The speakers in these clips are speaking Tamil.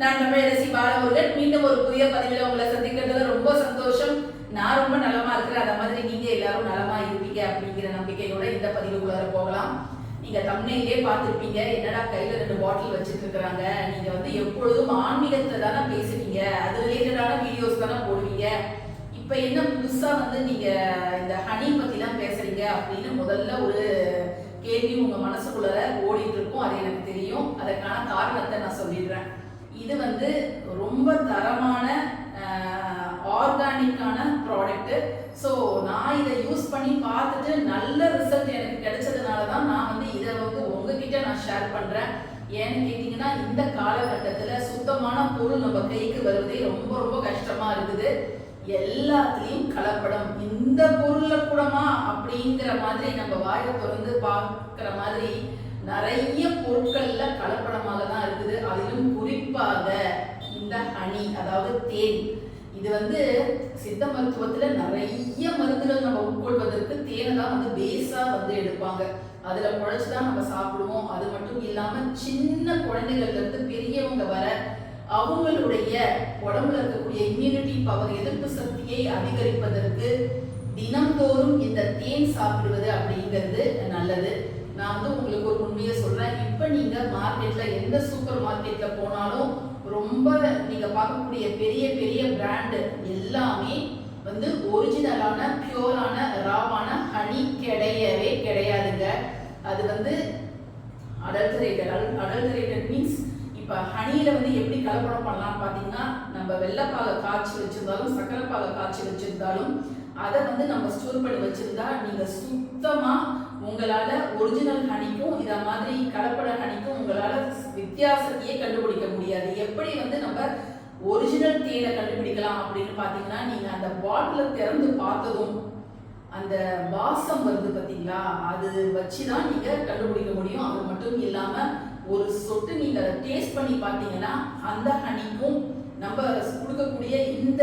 நான் தமிழரசி பாலமுருகன். மீண்டும் ஒரு புதிய பதிவில் உங்களை சந்திக்கிறதுல ரொம்ப சந்தோஷம். நான் ரொம்ப நலமா இருக்கிறேன். அதை மாதிரி நீங்க எல்லாரும் நலமா இருப்பீங்க அப்படிங்கிற நம்பிக்கையோட இந்த பதிவுக்குள்ளார போகலாம். நீங்க தமிழ்லயே பார்த்துருப்பீங்க. என்னடா கையில ரெண்டு பாட்டில் வச்சுட்டு இருக்கிறாங்க நீங்க வந்து எப்பொழுதும் ஆன்மீகத்தை தானே பேசுவீங்க. அது ரிலேட்டடான வீடியோஸ் தானே போடுவீங்க. இப்ப என்ன புதுசா வந்து நீங்க இந்த ஹனி பத்தி தான் பேசுறீங்க அப்படின்னு முதல்ல ஒரு கேள்வி உங்க மனசுக்குள்ள ஓடிட்டு இருக்கும். அது எனக்கு தெரியும். அதற்கான காரணத்தை நான் சொல்லி இது வந்து ரொம்ப தரமான ஆர்கானிக்கான ப்ராடக்ட்டு ஸோ நான் இதை யூஸ் பண்ணி பார்த்துட்டு நல்ல ரிசல்ட் எனக்கு கிடைச்சதுனால தான் நான் வந்து இதை வந்து உங்ககிட்ட நான் ஷேர் பண்ணுறேன் ஏன்னு கேட்டிங்கன்னா இந்த காலகட்டத்தில் சுத்தமான பொருள் நம்ம கைக்கு வருவதே ரொம்ப ரொம்ப கஷ்டமாக இருக்குது. எல்லாத்துலேயும் கலப்படம். இந்த பொருளில் கூடமா அப்படிங்கிற மாதிரி நம்ம வாயை திறந்து பார்க்குற மாதிரி நிறைய பொருட்களில் கலப்படமாக தான் அதிலும் குறிப்பாக இந்த ஹனி அதாவது தேன். இது வந்து சித்த மருத்துவத்துல நிறைய மருந்துகள் நம்ம உட்கொள்வதற்கு தேனை தான் வந்து பேஸா வந்து எடுப்பாங்க. அதுல குழைச்சுதான் நம்ம சாப்பிடுவோம். அது மட்டும் இல்லாம சின்ன குழந்தைகள்ல இருந்து பெரியவங்க வர அவங்களுடைய உடம்புல இருக்கக்கூடிய இம்யூனிட்டி பவர் எதிர்ப்பு சக்தியை அதிகரிப்பதற்கு தினந்தோறும் இந்த தேன் சாப்பிடுவது அப்படிங்கிறது நல்லது. நான் வந்து உங்களுக்கு ஒரு உண்மையை சொல்றேன். இப்போ நீங்க மார்க்கெட்ல எந்த சூப்பர் மார்க்கெட்ல போனாலும் ரொம்ப நீங்க பார்க்கக்கூடிய பெரிய பெரிய பிராண்டு எல்லாமே வந்து ஒரிஜினலான பியூரான ராவான ஹனி கிடையவே கிடையாதுங்க. அது வந்து அடல்டரேட்டட் அடல்டரேட்டட் மீன்ஸ் இப்போ ஹனியில் வந்து எப்படி கலப்படம் பண்ணலாம் பார்த்தீங்கன்னா நம்ம வெள்ளப்பாக காய்ச்சி வச்சிருந்தாலும் சக்கரைப்பாக காய்ச்சி வச்சிருந்தாலும் அதை வந்து நம்ம ஸ்டோர் பண்ணி வச்சிருந்தா நீங்கள் சுத்தமாக உங்களால் ஒரிஜினல் ஹனிக்கும் இதை மாதிரி கலப்பட ஹனிக்கும் உங்களால் வித்தியாசத்தையே கண்டுபிடிக்க முடியாது. எப்படி வந்து நம்ம ஒரிஜினல் தேனை கண்டுபிடிக்கலாம் அப்படின்னு பார்த்தீங்கன்னா நீங்கள் அந்த பாட்டிலை திறந்து பார்த்ததும் அந்த வாசம் வருது பார்த்தீங்களா அது வச்சு தான் நீங்கள் கண்டுபிடிக்க முடியும். அது மட்டும் இல்லாமல் ஒரு சொட்டு நீங்கள் அதை டேஸ்ட் பண்ணி பார்த்தீங்கன்னா அந்த ஹனிக்கும் நம்ம கொடுக்கக்கூடிய இந்த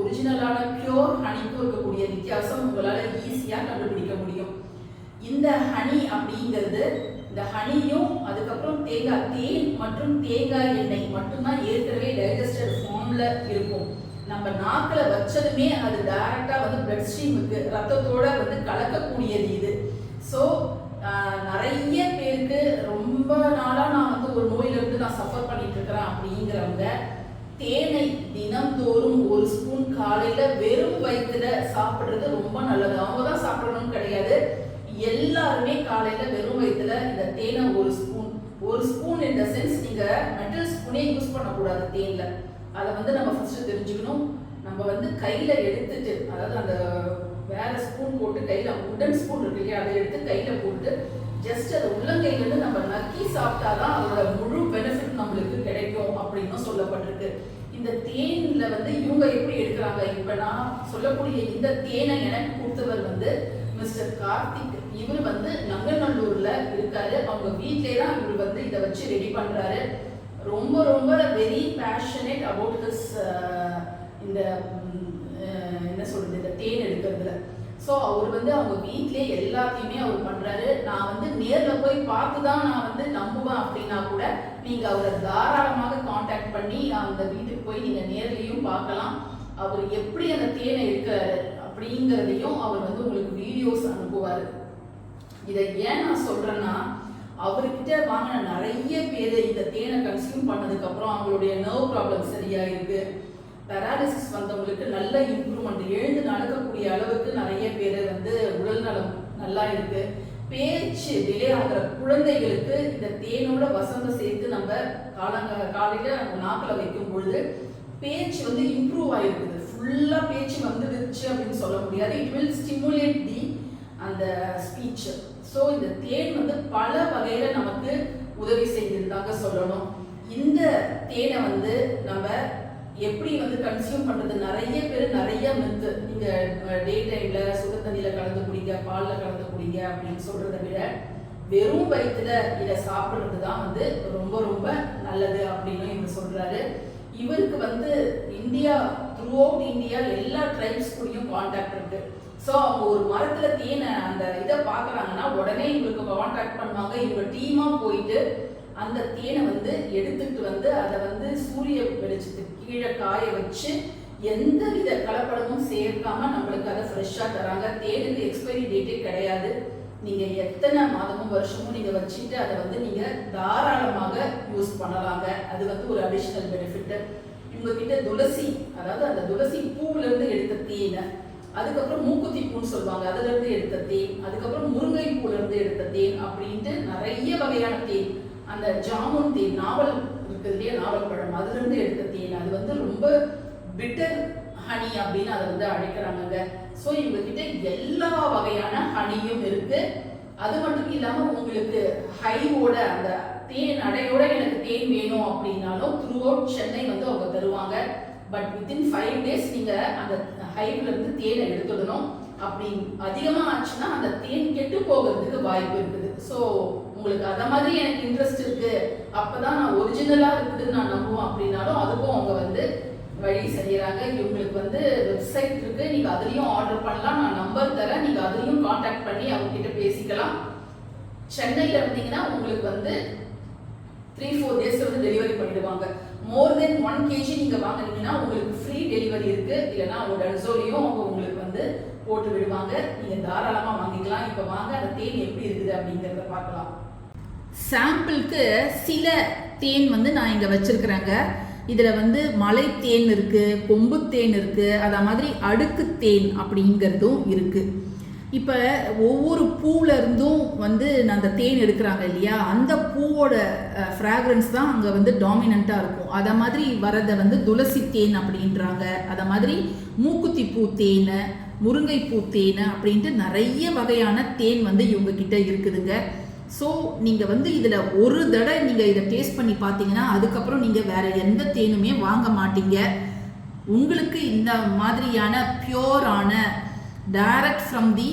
ஒரிஜினலான பியோர் ஹனிக்கும் இருக்கக்கூடிய வித்தியாசம் உங்களால் ஈஸியாக கண்டுபிடிக்க முடியும். இந்த ஹனி அப்படிங்கிறது இந்த ஹனியும் அதுக்கப்புறம் தேங்காய் தேன் மற்றும் தேங்காய் எண்ணெய் மட்டும்தான் ஏற்கனவே டைஜஸ்டட் ஃபார்மில் இருக்கும். நம்ம நாக்கில் வச்சதுமே அது டைரக்டாக வந்து பிளட் ஸ்ட்ரீமுக்கு ரத்தத்தோட வந்து கலக்கக்கூடியது இது. ஸோ நிறைய பேருக்கு ரொம்ப நாளாக நான் வந்து ஒரு நோயிலிருந்து நான் சஃபர் பண்ணிட்டு இருக்கிறேன் அப்படிங்கிறவங்க தேனை தினம்தோறும் ஒரு ஸ்பூன் காலையில் வெறும் வயிற்றுல சாப்பிட்றது ரொம்ப நல்லது. அவங்க தான் சாப்பிடணும்னு கிடையாது. எல்லாருமே காலையில் வெறும் வயிற்றுல இந்த தேனை ஒரு ஸ்பூன் ஒரு ஸ்பூன் இந்த சென்ஸ் நீங்கள் மெட்டல் ஸ்பூனே யூஸ் பண்ணக்கூடாது தேனில். அதை வந்து நம்ம ஃபஸ்ட்டு தெரிஞ்சுக்கணும். நம்ம வந்து கையில் எடுத்துட்டு அதாவது அந்த வேற ஸ்பூன் போட்டு கையில் உடன் ஸ்பூன் இருக்கு இல்லையா அதை எடுத்து கையில் போட்டு ஜஸ்ட் அதை உள்ளங்கையிலேருந்து நம்ம நக்கி சாப்பிட்டாதான் அதோட முழு பெனிஃபிட் நம்மளுக்கு கிடைக்கும் அப்படின்னு சொல்லப்பட்டிருக்கு இந்த தேனில் வந்து இவங்க எப்படி எடுக்கிறாங்க? இப்போ நான் சொல்லக்கூடிய இந்த தேனை எனக்கு கொடுத்தவர் வந்து மிஸ்டர் கார்த்திக். இவர் வந்து நங்கநல்லூர்ல இருக்காரு. அவங்க வீட்லயே தான் இவர் வந்து இதை வச்சு ரெடி பண்றாரு. ரொம்ப ரொம்ப வெரி பேஷனேட் அபவுட் திஸ் இந்த என்ன சொல்றது? இந்த தேன் எடுக்கிறதுல. ஸோ அவர் வந்து அவங்க வீட்லேயே எல்லாத்தையுமே அவர் பண்ணுறாரு நான் வந்து நேரில் போய் பார்த்து தான் நான் வந்து நம்புவேன் அப்படின்னா கூட நீங்கள் அவரை தாராளமாக காண்டாக்ட் பண்ணி அந்த வீட்டுக்கு போய் நீங்கள் நேர்லையும் பார்க்கலாம். அவர் எப்படி அந்த தேனை எடுக்கிறாரு அப்படிங்கிறதையும் அவர் வந்து உங்களுக்கு வீடியோஸ் அனுப்புவார். இதை ஏன் நான் சொல்கிறேன்னா அவர்கிட்ட வாங்கின நிறைய பேர் இந்த தேனை கன்சியூம் பண்ணதுக்கப்புறம் அவங்களுடைய நர்வ் ப்ராப்ளம் சரியாக இருக்குது பேராலிசிஸ் வந்தவங்களுக்கு நல்ல இம்ப்ரூவ்மெண்ட் எழுந்து நடக்கக்கூடிய அளவுக்கு நிறைய பேர் வந்து உடல் நலம் நல்லா இருக்கு. பேச்சு டிலே ஆகிற குழந்தைகளுக்கு இந்த தேனோட வசந்த சேர்த்து நம்ம காலங்க காலையில நம்ம நாக்கில் வைக்கும் பொழுது பேச்சு வந்து இம்ப்ரூவ் ஆயிருக்குது. ஃபுல்லாக பேச்சு வந்துடுச்சு அப்படின்னு சொல்ல முடியாது. இட் வில் ஸ்டிமுலேட் தி அந்த ஸ்பீச் ஸோ இந்த தேன் வந்து பல வகையில் நமக்கு உதவி செய்திருந்தாங்க சொல்லணும். இந்த தேனை வந்து நம்ம எப்படி வந்து கன்சியூம் பண்றது? நிறைய பேர் நிறைய மெத்து நீங்க டே டைம்ல சுடு தண்ணியில கலந்து குடிங்க பால்ல கலந்து குடிங்க அப்படின்னு சொல்றதை விட வெறும் வயிற்றுல இதை சாப்பிட்றது தான் வந்து ரொம்ப ரொம்ப நல்லது அப்படின்னு இவர் சொல்றாரு. இவருக்கு வந்து இந்தியா த்ரூ அவுட் இந்தியா எல்லா ட்ரைப்ஸ் கூடயும் காண்டாக்ட் இருக்கு. ஸோ அவங்க ஒரு மரத்துல தேனை அந்த இதை பார்க்குறாங்கன்னா உடனே இவங்களுக்கு காண்டாக்ட் பண்ணுவாங்க. இவங்க டீமா போயிட்டு அந்த தேனை வந்து எடுத்துட்டு வந்து அதை வந்து சூரிய வெளிச்சத்துக்கு கீழே காய வச்சு எந்த வித கலப்படமும் சேர்க்காம நம்மளுக்கு அதை ஃப்ரெஷ்ஷாக தராங்க. தேனுக்கு எக்ஸ்பைரி டேட்டே கிடையாது. நீங்க எத்தனை மாதமும் வருஷமும் நீங்க வச்சுட்டு அதை வந்து நீங்க தாராளமாக யூஸ் பண்ணலாங்க. அது வந்து ஒரு அடிஷ்னல் பெனிஃபிட் உங்ககிட்ட துளசி அதாவது அந்த துளசி பூவுல இருந்து எடுத்த தேனை அதுக்கப்புறம் மூக்குத்தி பூன்னு சொல்லுவாங்க. அதுல இருந்து எடுத்த தேன் அதுக்கப்புறம் முருங்கை பூல இருந்து எடுத்த தேன் அப்படின்ட்டு நிறைய வகையான தேன். அந்த ஜாமுன் தேன் நாவல் இருக்குது இல்லையா நாவல் பழம். அதுல இருந்து எடுத்த தேன். அது வந்து ரொம்ப பிட்டர் ஹனி அப்படின்னு அதை வந்து அழைக்கிறாங்க ஸோ இவங்க கிட்ட எல்லா வகையான ஹனியும் இருக்கு. அது மட்டும் இல்லாம உங்களுக்கு ஹைவோட அந்த தேன் அடையோட எனக்கு தேன் வேணும் அப்படின்னாலும் த்ரூ அவுட் சென்னை வந்து அவங்க தருவாங்க. பட் வித்தின் ஃபைவ் டேஸ் நீங்கள் அந்த ஹைவ்ல இருந்து தேனை எடுத்துடணும். அப்படி அதிகமாக ஆச்சுன்னா அந்த தேன் கெட்டு போகிறதுக்கு வாய்ப்பு இருக்குது. ஸோ உங்களுக்கு அந்த மாதிரி எனக்கு இன்ட்ரெஸ்ட் இருக்கு. அப்பதான் நான் ஒரிஜினலாக இருக்குதுன்னு நான் நம்புவேன் அப்படின்னாலும் அதுக்கும் அவங்க வந்து வழி செய்யறாங்க. இவங்களுக்கு வந்து வெப்சைட் இருக்கு. நீங்கள் அதுலேயும் ஆர்டர் பண்ணலாம். நான் நம்பர் தரேன். நீங்கள் அதுலேயும் காண்டாக்ட் பண்ணி அவங்ககிட்ட பேசிக்கலாம். சென்னையில் இருந்தீங்கன்னா உங்களுக்கு வந்து த்ரீ ஃபோர் டேஸ் வந்து டெலிவரி பண்ணிடுவாங்க. மோர் தென் ஒன் கேஜி நீங்க வாங்குனீங்கன்னா உங்களுக்கு ஃப்ரீ டெலிவரி இருக்கு. இல்லைன்னா அவங்களோட டன்சோலையும் அவங்க உங்களுக்கு வந்து போட்டு விடுவாங்க. நீங்க தாராளமா வாங்கிக்கலாம். இப்ப வாங்க அந்த தேன் எப்படி இருக்குது அப்படிங்கறத பார்க்கலாம். சாம்பிளுக்கு சில தேன் வந்து நான் இங்க வச்சிருக்கிறேங்க. இதில் வந்து மலை தேன் இருக்குது கொம்பு தேன் இருக்குது அத மாதிரி அடுக்கு தேன் அப்படிங்கிறதும் இருக்குது இப்போ ஒவ்வொரு பூவிலருந்தும் வந்து அந்த தேன் எடுக்கிறாங்க இல்லையா? அந்த பூவோட ஃப்ராக்ரன்ஸ் தான் அங்கே வந்து டாமினண்ட்டாக இருக்கும். அதை மாதிரி வரதை வந்து துளசி தேன் அப்படின்றாங்க. அதை மாதிரி மூக்குத்தி பூ தேன் முருங்கைப்பூ தேன் அப்படின்ட்டு நிறைய வகையான தேன் வந்து இவங்க கிட்ட இருக்குதுங்க. ஸோ நீங்கள் வந்து இதில் ஒரு தடவை நீங்கள் இதை டேஸ்ட் பண்ணி பார்த்தீங்கன்னா அதுக்கப்புறம் நீங்கள் வேறு எந்த தேனுமே வாங்க மாட்டீங்க. உங்களுக்கு இந்த மாதிரியான பியோரான டைரக்ட் ஃப்ரம் தி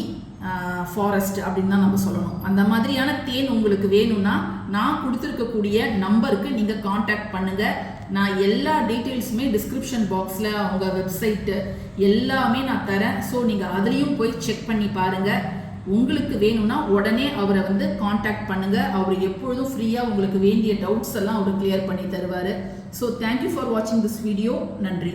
ஃபாரஸ்ட் அப்படின்னு தான் நம்ம சொல்லணும். அந்த மாதிரியான தேன் உங்களுக்கு வேணும்னா நான் கொடுத்துருக்கக்கூடிய நம்பருக்கு நீங்கள் காண்டாக்ட் பண்ணுங்கள் நான் எல்லா டீட்டெயில்ஸுமே டிஸ்கிரிப்ஷன் பாக்ஸில் அவங்க வெப்சைட்டு எல்லாமே நான் தரேன். ஸோ நீங்கள் அதுலேயும் போய் செக் பண்ணி பாருங்கள் உங்களுக்கு வேணும்னா உடனே அவரை வந்து காண்டாக்ட் பண்ணுங்கள் அவர் எப்பொழுதும் ஃப்ரீயாக உங்களுக்கு வேண்டிய டவுட்ஸ் எல்லாம் அவர் கிளியர் பண்ணி தருவார். ஸோ தேங்க்யூ ஃபார் வாட்சிங் திஸ் வீடியோ நன்றி.